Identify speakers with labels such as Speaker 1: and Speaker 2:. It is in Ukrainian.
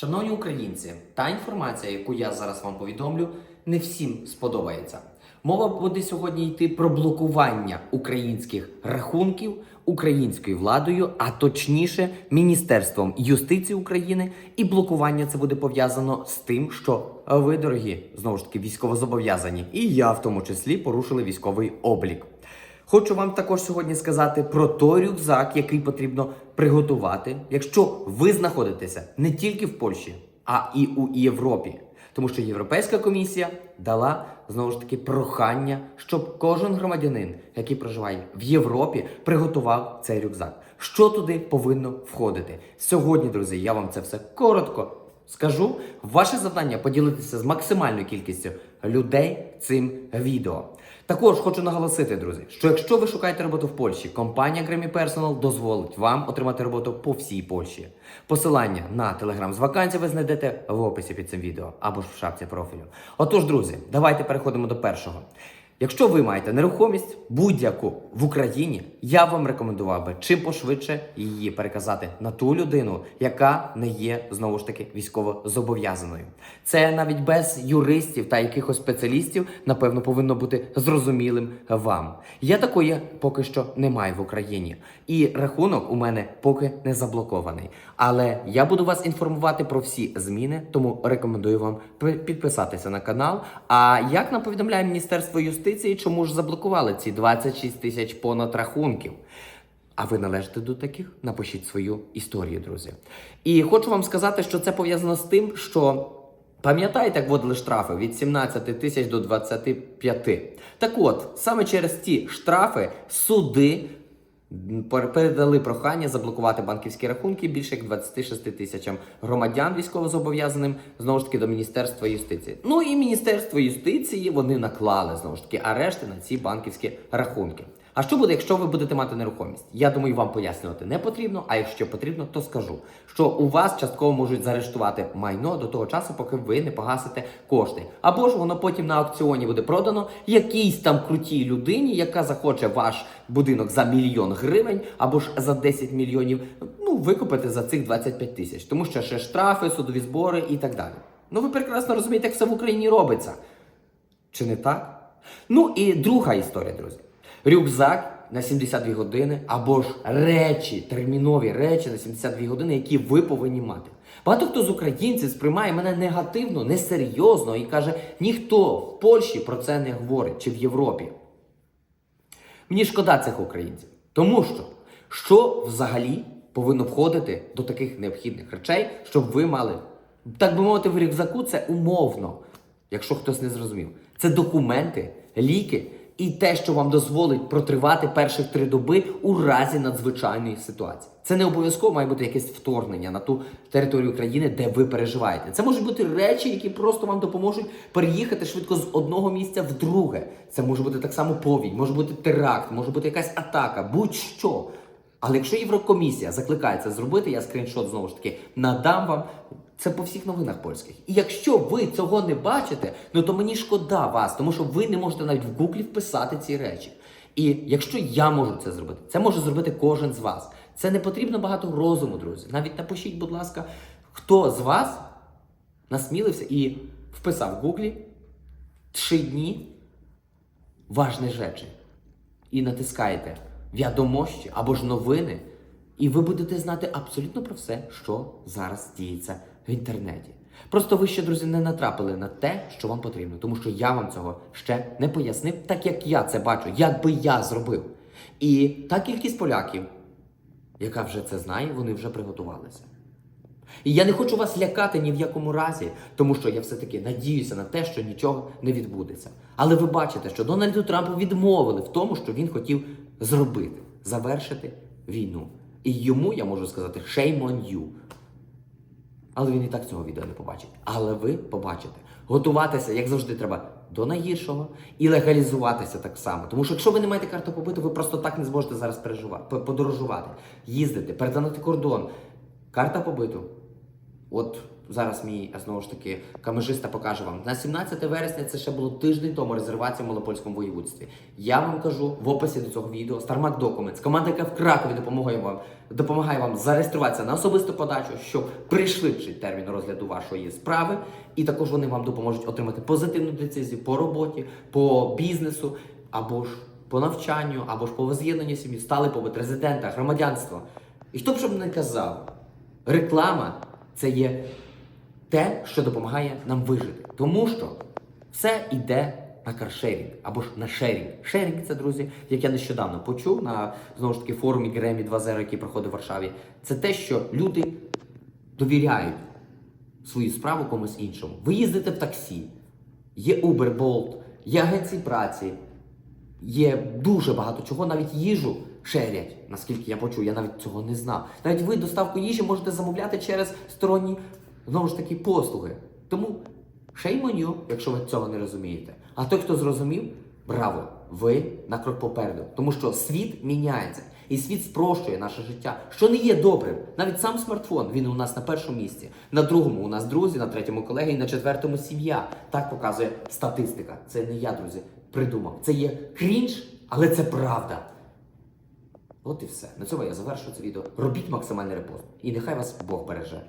Speaker 1: Шановні українці, та інформація, яку я зараз вам повідомлю, не всім сподобається. Мова буде сьогодні йти про блокування українських рахунків українською владою, а точніше Міністерством юстиції України. І блокування це буде пов'язано з тим, що ви, дорогі, знову ж таки, військовозобов'язані, і я в тому числі порушили військовий облік. Хочу вам також сьогодні сказати про той рюкзак, який потрібно приготувати, якщо ви знаходитеся не тільки в Польщі, а і у Європі. Тому що Європейська комісія дала знову ж таки прохання, щоб кожен громадянин, який проживає в Європі, приготував цей рюкзак. Що туди повинно входити? Сьогодні, друзі, я вам це все коротко скажу. Ваше завдання поділитися з максимальною кількістю людей цим відео. Також хочу наголосити, друзі, що якщо ви шукаєте роботу в Польщі, компанія Grammy Personal дозволить вам отримати роботу по всій Польщі. Посилання на телеграм з вакансій ви знайдете в описі під цим відео або ж в шапці профілю. Отож, друзі, давайте переходимо до першого. Якщо ви маєте нерухомість будь-яку в Україні, я вам рекомендував би чим пошвидше її переказати на ту людину, яка не є знову ж таки військово зобов'язаною. Це навіть без юристів та якихось спеціалістів, напевно, повинно бути зрозумілим вам. Я такої поки що не маю в Україні, і рахунок у мене поки не заблокований. Але я буду вас інформувати про всі зміни, тому рекомендую вам підписатися на канал. А як нам повідомляє Міністерство юстиції, чому ж заблокували ці 26 тисяч понад рахунків? А ви належите до таких? Напишіть свою історію, друзі. І хочу вам сказати, що це пов'язано з тим, що. Пам'ятаєте, як вводили штрафи від 17 тисяч до 25? Так от, саме через ці штрафи суди передали прохання заблокувати банківські рахунки більше як 26 тисячам громадян військовозобов'язаним знову ж таки до Міністерства юстиції. Ну і Міністерство юстиції вони наклали знову ж таки арешти на ці банківські рахунки. А що буде, якщо ви будете мати нерухомість? Я думаю, вам пояснювати не потрібно. А якщо потрібно, то скажу, що у вас частково можуть заарештувати майно до того часу, поки ви не погасите кошти. Або ж воно потім на аукціоні буде продано якійсь там крутій людині, яка захоче ваш будинок за мільйон гривень, або ж за 10 мільйонів. Ну, викупити за цих 25 тисяч, тому що ще штрафи, судові збори і так далі. Ну ви прекрасно розумієте, як все в Україні робиться. Чи не так? Ну і друга історія, друзі. Рюкзак на 72 години або ж речі, термінові речі на 72 години, які ви повинні мати. Багато хто з українців сприймає мене негативно, несерйозно і каже, ніхто в Польщі про це не говорить чи в Європі. Мені шкода цих українців. Тому що що взагалі повинно входити до таких необхідних речей, щоб ви мали, так би мовити, в рюкзаку це умовно, якщо хтось не зрозумів. Це документи, ліки і те, що вам дозволить протривати перших три доби у разі надзвичайної ситуації. Це не обов'язково має бути якесь вторгнення на ту територію країни, де ви переживаєте. Це можуть бути речі, які просто вам допоможуть переїхати швидко з одного місця в друге. Це може бути так само повінь, може бути теракт, може бути якась атака, будь-що. Але якщо Єврокомісія закликає це зробити, я скріншот знову ж таки надам вам. Це по всіх новинах польських. І якщо ви цього не бачите, ну то мені шкода вас, тому що ви не можете навіть в гуглі вписати ці речі. І якщо я можу це зробити, це може зробити кожен з вас. Це не потрібно багато розуму, друзі. Навіть напишіть, будь ласка, хто з вас насмілився і вписав в гуглі три дні важні речі. І натискаєте відомості або ж новини, і ви будете знати абсолютно про все, що зараз діється в інтернеті. Просто ви ще, друзі, не натрапили на те, що вам потрібно, тому що я вам цього ще не пояснив, так як я це бачу, як би я зробив. І та кількість поляків, яка вже це знає, вони вже приготувалися. І я не хочу вас лякати ні в якому разі, тому що я все-таки надіюся на те, що нічого не відбудеться. Але ви бачите, що Дональду Трампу відмовили в тому, що він хотів зробити завершити війну. І йому я можу сказати shame on you. Але він і так цього відео не побачить. Але ви побачите. Готуватися, як завжди, треба до найгіршого і легалізуватися так само. Тому що якщо ви не маєте карту побиту, ви просто так не зможете зараз переживати, подорожувати, їздити, перетинати кордон. Карта побиту. От зараз мій знову ж таки камежиста покаже вам. На 17 вересня це ще було тиждень тому резервація в Малопольському воєводстві. Я вам кажу в описі до цього відео Starmark Documents, команда, яка в Кракові допомагає вам, допомагає вам зареєструватися на особисту подачу, що пришвидшить термін розгляду вашої справи, і також вони вам допоможуть отримати позитивну децизію по роботі, по бізнесу або ж по навчанню, або ж по воз'єднанню сім'ї, сталий побут, резидента, громадянство. І хто б щоб не казав, реклама це є те, що допомагає нам вижити. Тому що все йде на каршерінг або ж на шерінг. Шерінг це, друзі, як я нещодавно почув на знову ж таки форумі Гремі 2.0, який проходив в Варшаві. Це те, що люди довіряють свою справу комусь іншому. Ви їздите в таксі, є Uber, Bolt, є агенції праці, є дуже багато чого, навіть їжу шерять, наскільки я почув, я навіть цього не знав. Навіть ви доставку їжі можете замовляти через сторонні знову ж таки послуги. Тому shame on якщо ви цього не розумієте. А той, хто зрозумів, браво! Ви на крок попереду. Тому що світ міняється. І світ спрощує наше життя, що не є добрим. Навіть сам смартфон він у нас на першому місці, на другому у нас друзі, на третьому колеги, і на четвертому сім'я. Так показує статистика. Це не я, друзі, придумав. Це є крінж, але це правда. От і все. На цьому я завершую це відео. Робіть максимальний репост. І нехай вас Бог береже.